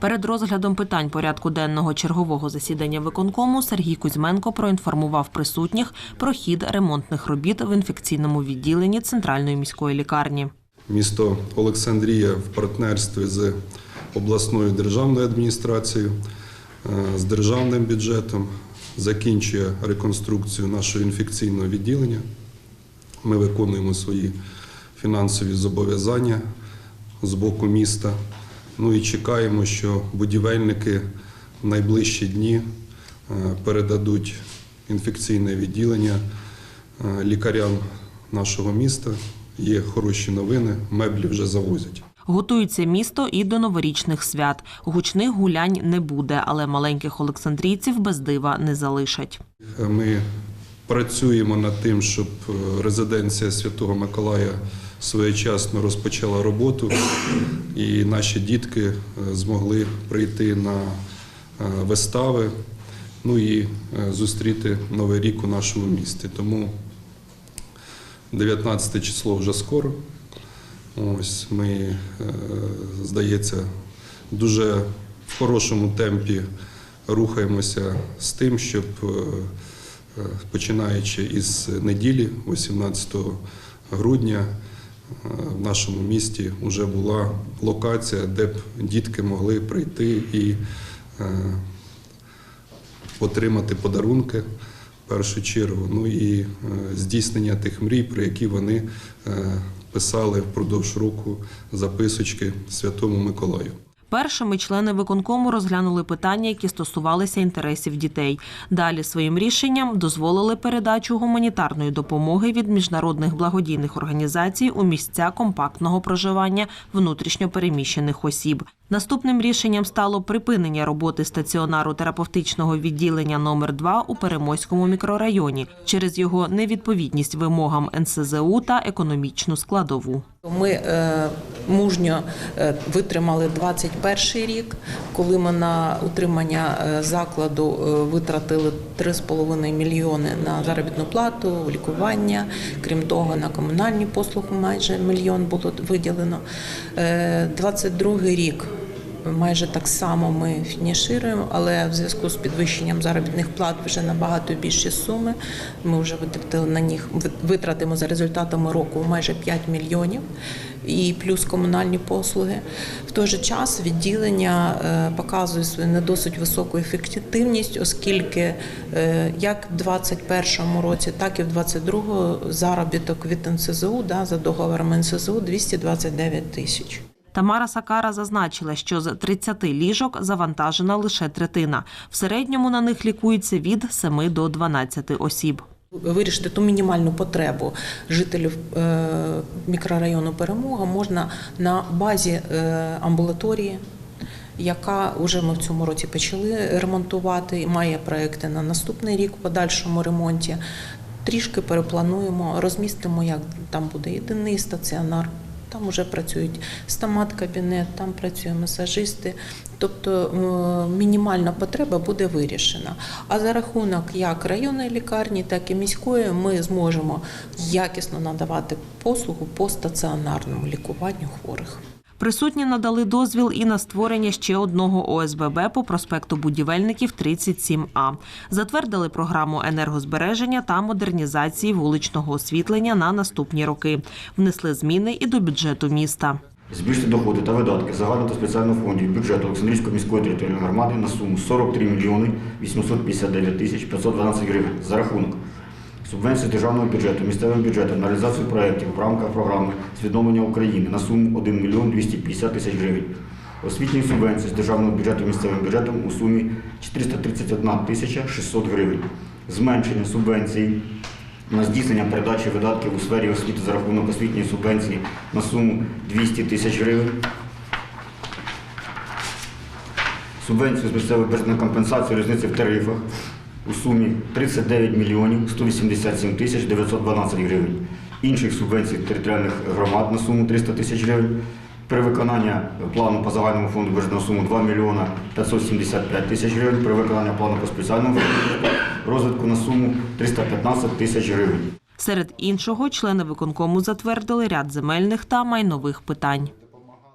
Перед розглядом питань порядку денного чергового засідання виконкому Сергій Кузьменко проінформував присутніх про хід ремонтних робіт в інфекційному відділенні центральної міської лікарні. Місто Олександрія в партнерстві з обласною державною адміністрацією, е, з державним бюджетом закінчує реконструкцію нашого інфекційного відділення. Ми виконуємо свої фінансові зобов'язання з боку міста. Ну і чекаємо, що будівельники в найближчі дні е, передадуть інфекційне відділення е, лікарям нашого міста. Є хороші новини, меблі вже завозять. Готується місто і до новорічних свят. Гучних гулянь не буде, але маленьких олександрійців без дива не залишать. Ми працюємо над тим, щоб е, резиденція Святого Миколая своєчасно розпочала роботу, і наші дітки е, змогли прийти на е, вистави, ну і е, зустріти Новий рік у нашому місті. Тому 19 число вже скоро. Ось ми, здається, дуже в хорошому темпі рухаємося з тим, щоб починаючи із неділі, 18 грудня, в нашому місті вже була локація, де б дітки могли прийти і е, отримати подарунки в першу чергу. Ну і е, здійснення тих мрій, про які вони е, писали впродовж року записочки Святому Миколаю. Першими члени виконкому розглянули питання, які стосувалися інтересів дітей. Далі своїм рішенням дозволили передачу гуманітарної допомоги від міжнародних благодійних організацій у місця компактного проживання внутрішньопереміщених осіб. Наступним рішенням стало припинення роботи стаціонару терапевтичного відділення номер 2 у Перемойському мікрорайоні через його невідповідність вимогам НСЗУ та економічну складову. Ми е, мужньо е, витримали 21 рік, коли ми на утримання е, закладу е, витратили 3,5 мільйони на заробітну плату, лікування. Крім того, на комунальні послуги майже мільйон було виділено. Е, 22 рік. Майже так само ми фінішируємо, але в зв'язку з підвищенням заробітних плат вже набагато більші суми. Ми вже витратили на них витратимо за результатами року майже 5 мільйонів і плюс комунальні послуги. В той же час відділення е, показує свою не досить високу ефективність, оскільки е, як в 2021 році, так і в 2022 заробіток від НСЗУ да, за договором НСЗУ 229 тисяч. Тамара Сакара зазначила, що з 30 ліжок завантажена лише третина. В середньому на них лікується від 7 до 12 осіб. Вирішити ту мінімальну потребу жителів е, мікрорайону Перемога можна на базі е, амбулаторії, яка вже ми в цьому році почали ремонтувати має проекти на наступний рік в подальшому ремонті. Трішки переплануємо, розмістимо, як там буде єдиний стаціонар. Там вже працюють стомат-кабінет, там працюють масажисти. Тобто е, мінімальна потреба буде вирішена. А за рахунок як районної лікарні, так і міської ми зможемо якісно надавати послугу по стаціонарному лікуванню хворих. Присутні надали дозвіл і на створення ще одного ОСББ по проспекту будівельників 37А. Затвердили програму енергозбереження та модернізації вуличного освітлення на наступні роки. Внесли зміни і до бюджету міста. Збільшити доходи та видатки загального та спеціального фондів бюджету Олександрійської міської територіальної громади на суму 43 мільйони 859 тисяч 512 гривень за рахунок субвенції державного бюджету, місцевим бюджетом на реалізацію проєктів в рамках програми з відновлення України на суму 1 мільйон 250 тисяч гривень. Освітньої субвенції з державного бюджету місцевим бюджетом у сумі 431 тисяча 600 гривень. Зменшення субвенції на здійснення передачі видатків у сфері освіти за рахунок освітньої субвенції на суму 200 тисяч гривень. Субвенцію з місцевої бюджету на компенсацію різниці в тарифах у сумі 39 мільйонів 187 тисяч 912 гривень. Інших субвенцій територіальних громад на суму 300 тисяч гривень. При виконанні плану по загальному фонду на суму 2 мільйона 575 тисяч гривень. При виконанні плану по спеціальному фонду розвитку на суму 315 тисяч гривень. Серед іншого, члени виконкому затвердили ряд земельних та майнових питань.